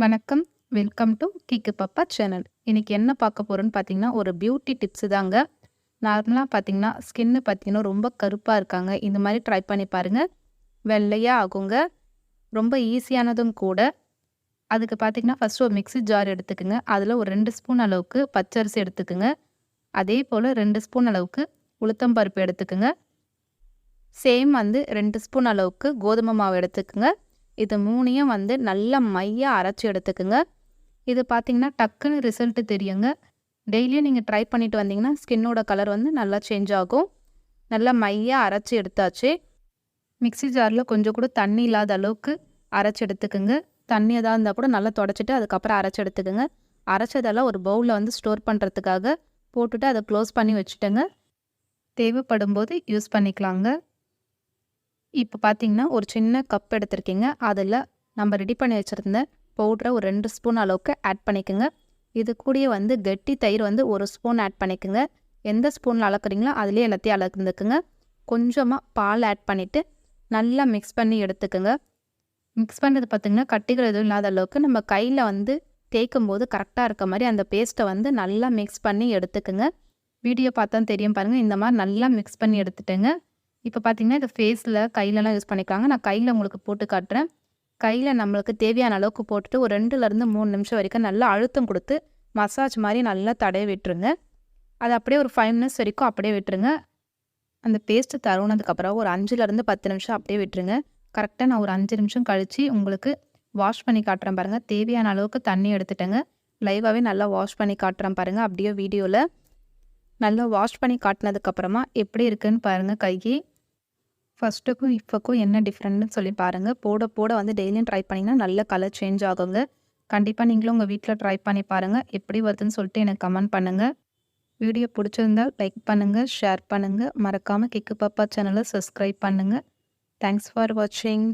வணக்கம். Welcome to Kikku Pappa channel. இன்றைக்கி என்ன பார்க்க போகிறோன்னு பார்த்தீங்கன்னா, ஒரு பியூட்டி டிப்ஸு தாங்க. நார்மலாக பார்த்தீங்கன்னா, ஸ்கின்னு பார்த்தீங்கன்னா ரொம்ப கருப்பாக இருக்காங்க. இந்த மாதிரி ட்ரை பண்ணி பாருங்கள் வெள்ளையாக ஆகுங்க. ரொம்ப ஈஸியானதும் கூட. அதுக்கு பார்த்தீங்கன்னா, ஃபர்ஸ்ட்டு ஒரு மிக்ஸி ஜார் எடுத்துக்கோங்க அதில் ஒரு ரெண்டு ஸ்பூன் அளவுக்கு பச்சரிசி எடுத்துக்கோங்க அதே போல் ரெண்டு ஸ்பூன் அளவுக்கு உளுத்தம் பருப்பு எடுத்துக்கங்க. சேம் வந்து ரெண்டு ஸ்பூன் அளவுக்கு கோதுமை மாவு எடுத்துக்கோங்க இது மூணையும் வந்து நல்லா மையாக அரைச்சி எடுத்துக்குங்க இது பார்த்தீங்கன்னா, டக்குன்னு ரிசல்ட்டு தெரியுங்க. டெய்லியும் நீங்கள் ட்ரை பண்ணிட்டு வந்தீங்கன்னா, ஸ்கின்னோட கலர் வந்து நல்லா சேஞ்ச் ஆகும். நல்லா மையாக அரைச்சி எடுத்தாச்சு. மிக்ஸி ஜாரில் கொஞ்சம் கூட தண்ணி இல்லாத அளவுக்கு அரைச்சி எடுத்துக்குங்க தண்ணி எதாக இருந்தால் கூட நல்லா தொடச்சிட்டு, அதுக்கப்புறம் அரைச்சி எடுத்துக்குங்க அரைச்சதெல்லாம் ஒரு பவுலில் வந்து ஸ்டோர் பண்ணுறதுக்காக போட்டுட்டு அதை க்ளோஸ் பண்ணி வச்சுட்டேங்க. தேவைப்படும்போது யூஸ் பண்ணிக்கலாங்க. இப்போ பார்த்தீங்கன்னா, ஒரு சின்ன கப் எடுத்திருக்கீங்க. அதில் நம்ம ரெடி பண்ணி வச்சுருந்த பவுட்ரை ஒரு ரெண்டு ஸ்பூன் அளவுக்கு ஆட் பண்ணிக்கோங்க. இது கூடயே வந்து கெட்டி தயிர் வந்து ஒரு ஸ்பூன் ஆட் பண்ணிக்கோங்க. எந்த ஸ்பூனில் அளக்குறீங்களோ அதுலேயே எல்லாத்தையும் அளக்குந்துக்குங்க கொஞ்சமாக பால் ஆட் பண்ணிவிட்டு நல்லா மிக்ஸ் பண்ணி எடுத்துக்கோங்க. மிக்ஸ் பண்ணுறது பார்த்தீங்கன்னா, கட்டிகள் எதுவும் இல்லாத அளவுக்கு நம்ம கையில் வந்து தேய்க்கும்போது கரெக்டாக இருக்க மாதிரி அந்த பேஸ்ட்டை வந்து நல்லா மிக்ஸ் பண்ணி எடுத்துக்கோங்க. வீடியோ பார்த்தா தெரியும் பாருங்கள் இந்த மாதிரி நல்லா மிக்ஸ் பண்ணி எடுத்துட்டேங்க. இப்போ பார்த்தீங்கன்னா, இது ஃபேஸில் கையிலலாம் யூஸ் பண்ணிக்கலாங்க. நான் கையில் உங்களுக்கு போட்டு காட்டுறேன். கையில் நம்மளுக்கு தேவையான அளவுக்கு போட்டுட்டு ஒரு 2லருந்து 3 நிமிஷம் வரைக்கும் நல்லா அழுத்தம் கொடுத்து மசாஜ் மாதிரி நல்லா தடவி விட்டுருங்க. அது அப்படியே ஒரு ஃபைவ் மினிட்ஸ் வரைக்கும் அப்படியே விட்டுருங்க. அந்த பேஸ்ட்டு தருணதுக்கப்புறம் ஒரு 5லருந்து 10 நிமிஷம் அப்படியே விட்டுருங்க. கரெக்டாக நான் ஒரு அஞ்சு நிமிஷம் கழித்து உங்களுக்கு வாஷ் பண்ணி காட்டுறேன் பாருங்கள் தேவையான அளவுக்கு தண்ணி எடுத்துட்டேங்க. லைவாகவே நல்லா வாஷ் பண்ணி காட்டுறேன் பாருங்கள் அப்படியே வீடியோவில் நல்லா வாஷ் பண்ணி காட்டினதுக்கப்புறமா எப்படி இருக்குன்னு பாருங்கள் கையை ஃபர்ஸ்ட்டுக்கும் இப்போக்கும் என்ன டிஃப்ரெண்ட்னு சொல்லி பாருங்கள் போட போட வந்து டெய்லியும் ட்ரை பண்ணிங்கன்னா நல்ல கலர் சேஞ்ச் ஆகுங்க. கண்டிப்பாக நீங்களும் உங்கள் வீட்டில் ட்ரை பண்ணி பாருங்கள் எப்படி வருதுன்னு சொல்லிட்டு எனக்கு கமெண்ட் பண்ணுங்கள் வீடியோ பிடிச்சிருந்தால் லைக் பண்ணுங்கள் ஷேர் பண்ணுங்கள் மறக்காமல் கிக்கு பாப்பா சேனலை சப்ஸ்கிரைப் பண்ணுங்கள் தேங்க்ஸ் ஃபார் வாட்சிங்.